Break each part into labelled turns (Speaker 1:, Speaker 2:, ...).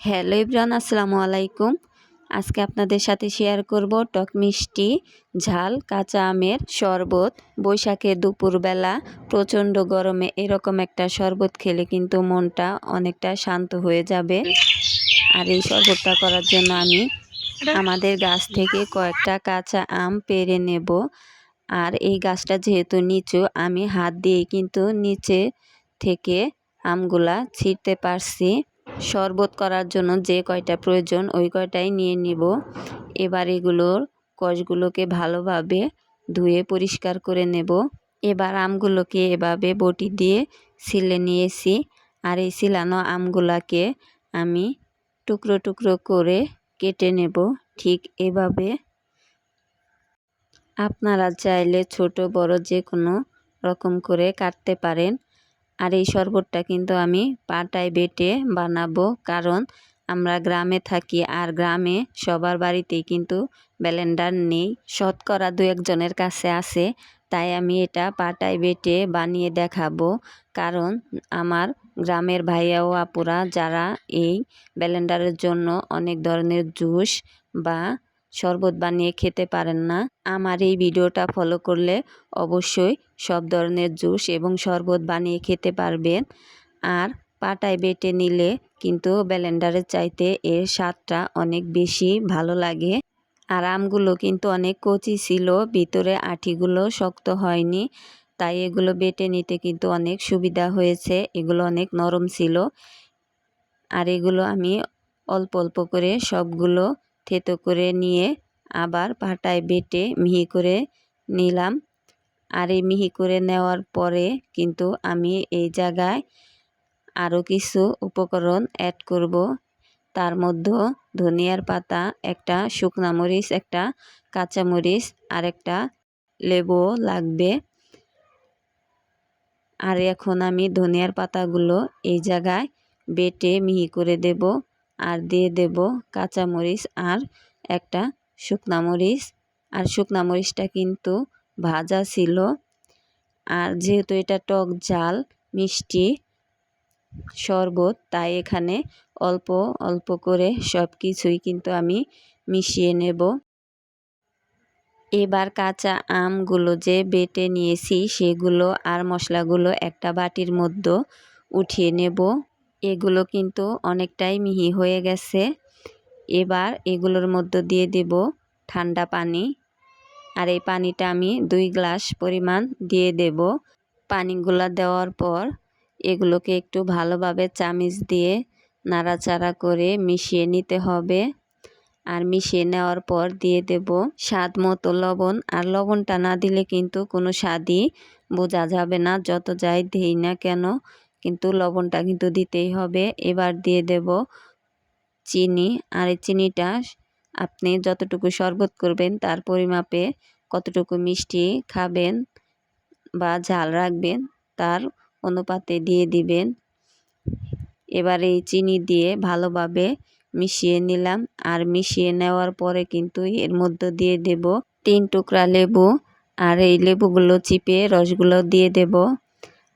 Speaker 1: Hello Ibran, আসসালামু আলাইকুম। আজকে আপনাদের সাথে শেয়ার করব টক মিষ্টি, ঝাল, কাঁচা আমের শরবত। বৈশাখে দুপুরবেলা প্রচণ্ড গরমে এরকম একটা শরবত খেলে কিন্তু মনটা অনেকটা শান্ত হয়ে যাবে। আর এই শরবতটা করার জন্য আমি আমাদের গাছ থেকে কয়েকটা কাঁচা আম পেরে নেব। আর এই গাছটা যেহেতু নিচু, আমি হাত দিয়ে কিন্তু নিচে থেকে আমগুলা ছিঁড়তে পারছি। শরবত করার জন্য যে কয়টা প্রয়োজন, ওই কয়টাই নিয়ে নিব। এবার এগুলোর কষগুলোকে ভালোভাবে ধুয়ে পরিষ্কার করে নেব। এবার আমগুলোকে এভাবে বটি দিয়ে ছিলে নিয়েছি। আর এই সিলানো আমগুলাকে আমি টুকরো টুকরো করে কেটে নেব। ঠিক এভাবে। আপনারা চাইলে ছোট, বড় যে কোনো রকম করে কাটতে পারেন। আর এই শরবতটা কিন্তু আমি পাটায় বেটে বানাবো। কারণ আমরা গ্রামে থাকি আর গ্রামে সবার বাড়িতেই কিন্তু ব্লেন্ডার নেই। শতকরা দু একজনের কাছে আছে। তাই আমি এটা পাটায় বেটে বানিয়ে দেখাবো। কারণ আমার গ্রামের ভাইয়া ও আপুরা যারা এই ব্লেন্ডারের জন্য অনেক ধরনের জুস বা শরবত বানিয়ে খেতে পারেন না। আমার এই ভিডিওটা ফলো করলে অবশ্যই সব ধরনের জুস এবং শরবত বানিয়ে খেতে পারবেন। আর পাটায় বেটে নিলে কিন্তু ব্যালেন্ডারের চাইতে এর স্বাদটা অনেক বেশি ভালো লাগে। আর আমগুলো কিন্তু অনেক কচি ছিল, ভিতরে আঠিগুলো শক্ত হয়নি, তাই এগুলো বেটে নিতে কিন্তু অনেক সুবিধা হয়েছে, এগুলো অনেক নরম ছিল। আর এগুলো আমি অল্প অল্প করে সবগুলো থেতো করে নিয়ে আবার পাটায় বেটে মিহি করে নিলাম। আর এই মিহি করে নেওয়ার পরে কিন্তু আমি এই জায়গায় আরও কিছু উপকরণ অ্যাড করব। তার মধ্যে ধনিয়ার পাতা, একটা শুকনা মরিচ, একটা কাঁচামরিচ আর একটা লেবু লাগবে। আর এখন আমি ধনিয়ার পাতাগুলো এই জায়গায় বেটে মিহি করে দেব। আর দিয়ে দেব কাঁচামরিচ আর একটা শুকনা মরিচ। আর শুকনা মরিচটা কিন্তু ভাজা ছিল। আর যেহেতু এটা টক ঝাল, মিষ্টি, শরবত, তাই এখানে অল্প অল্প করে সব কিছুই কিন্তু আমি মিশিয়ে নেব। এবার কাঁচা আমগুলো যে বেটে নিয়েছি, সেগুলো আর মশলাগুলো একটা বাটির মধ্যে উঠিয়ে নেব। এগুলো কিন্তু অনেকটাই মিহি হয়ে গেছে। এবার এগুলোর মধ্যে দিয়ে দেব ঠান্ডা পানি। আর এই পানিটা আমি দুই গ্লাস পরিমাণ দিয়ে দেব। পানিগুলো দেওয়ার পর এগুলোকে একটু ভালোভাবে চামিচ দিয়ে নাড়াচাড়া করে মিশিয়ে নিতে হবে। আর মিশিয়ে নেওয়ার পর দিয়ে দেব স্বাদ মতো লবণ। আর লবণটা না দিলে কিন্তু কোনো স্বাদই বোঝা যাবে না, যত যাই দেই না কেন। কিন্তু লবণটা কিন্তু দিতেই হবে। এবার দিয়ে দেব চিনি। আর এই চিনিটা আপনি যতটুকু শরবত করবেন, তার পরিমাপে কতটুকু মিষ্টি খাবেন বা ঝাল রাখবেন, তার অনুপাতে দিয়ে দিবেন। এবার এই চিনি দিয়ে ভালোভাবে মিশিয়ে নিলাম। আর মিশিয়ে নেওয়ার পরে কিন্তু এর মধ্যে দিয়ে দেব তিন টুকরা লেবু। আর এই লেবুগুলো চিপে রসগুলো দিয়ে দেব।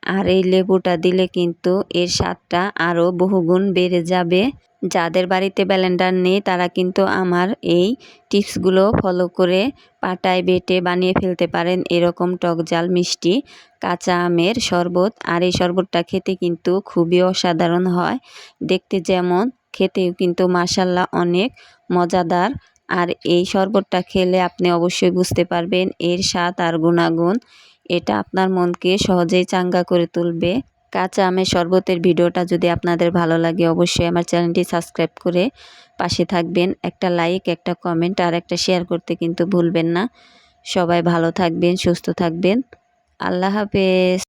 Speaker 1: আর এই লেবুটা দিলে কিন্তু এর স্বাদটা আরও বহুগুণ বেড়ে যাবে। যাদের বাড়িতে ব্যালেন্ডার নেই, তারা কিন্তু আমার এই টিপসগুলো ফলো করে পাটায় বেটে বানিয়ে ফেলতে পারেন এরকম টক জাল মিষ্টি, কাঁচা আমের শরবত। আর এই শরবতটা খেতে কিন্তু খুবই অসাধারণ হয়। দেখতে যেমন, খেতেও কিন্তু মাসাল্লাহ অনেক মজাদার। আর এই শরবতটা খেলে আপনি অবশ্যই বুঝতে পারবেন এর স্বাদ আর গুণাগুণ। এটা আপনার মনকে সহজেই চাঙ্গা করে তুলবে। কাঁচা আমের শরবতের ভিডিওটা যদি আপনাদের ভালো লাগে, অবশ্যই আমার চ্যানেলটি সাবস্ক্রাইব করে পাশে থাকবেন। একটা লাইক, একটা কমেন্ট আর একটা শেয়ার করতে কিন্তু ভুলবেন না। সবাই ভালো থাকবেন, সুস্থ থাকবেন। আল্লাহ হাফেজ।